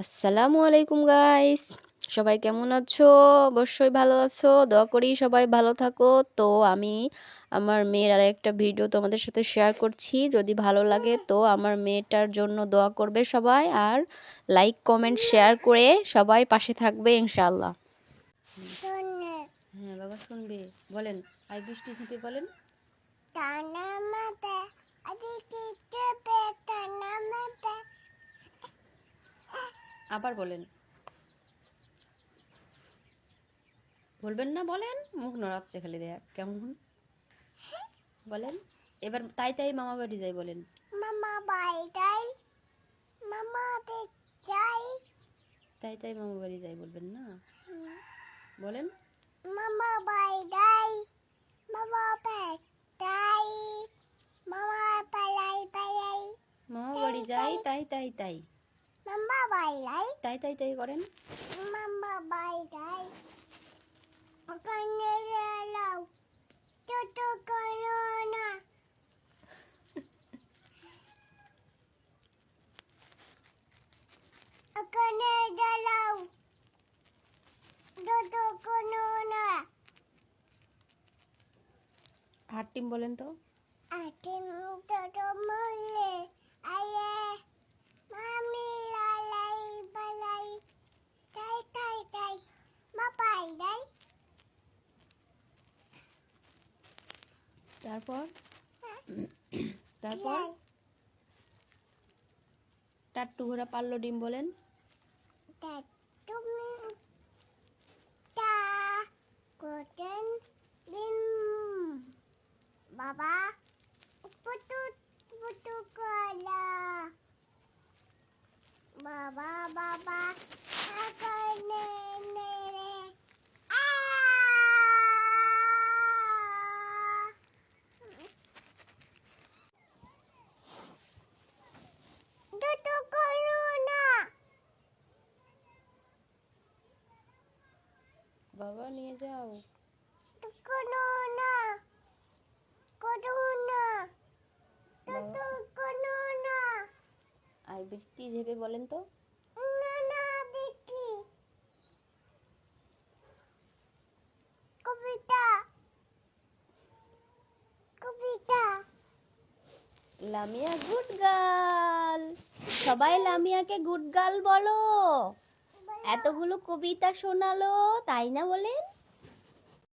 আসসালামু আলাইকুম গাইস সবাই কেমন আছো? অবশ্যই ভালো আছো। দোয়া করি সবাই ভালো থাকো। তো আমি আমার মেয়ের আর একটা ভিডিও তোমাদের সাথে শেয়ার করছি। যদি ভালো লাগে, তো আমার মেয়েটার জন্য দোয়া করবে সবাই। আর লাইক কমেন্ট শেয়ার করে সবাই পাশে থাকবে, ইনশাআল্লাহ। হ্যাঁ বাবা, শুনবে। বলেন, আই বৃষ্টি বলেন। আবার বলেন। বলবেন না বলেন। মুখ নড়াচ্ছে খালি দেয়া কেমন বলেন। এবার তাই তাই মামা বাড়ি যাই বলেন। মামা বাই যাই মামা যাই। তাই তাই মামা বাড়ি যাই বলবেন না। বলেন। মামা বাই যাই মামা পেট যাই মামা পালাই পালাই মামা বাড়ি যাই তাই তাই তাই। মামা বাই যাই তাই তাই তাই করেন। মামা বাই যাই ওখানে গেলাম। ছোট করো না। ওখানে গেলাম। ছোট করো না। হাট টিম বলেন তো। আকিম ছোট মলে আয়ে মামি লালাই বালাই তাই তাই তাই মা পাই যাই তারপর? তারপর? টাট্টু ঘোড়া পারল ডিম বলেন। তুমি তা কোটেন বাবা নিয়ে যাও। কোনো না কোনো না তো কোনো না। আই বৃষ্টি ঝেপে বলেন তো? না না কবিতা কবিতা। Lamia good girl. সবাই লামিয়াকে গুড গার্ল বলো। এতগুলো কবিতা শোনালো তাই না বলেন?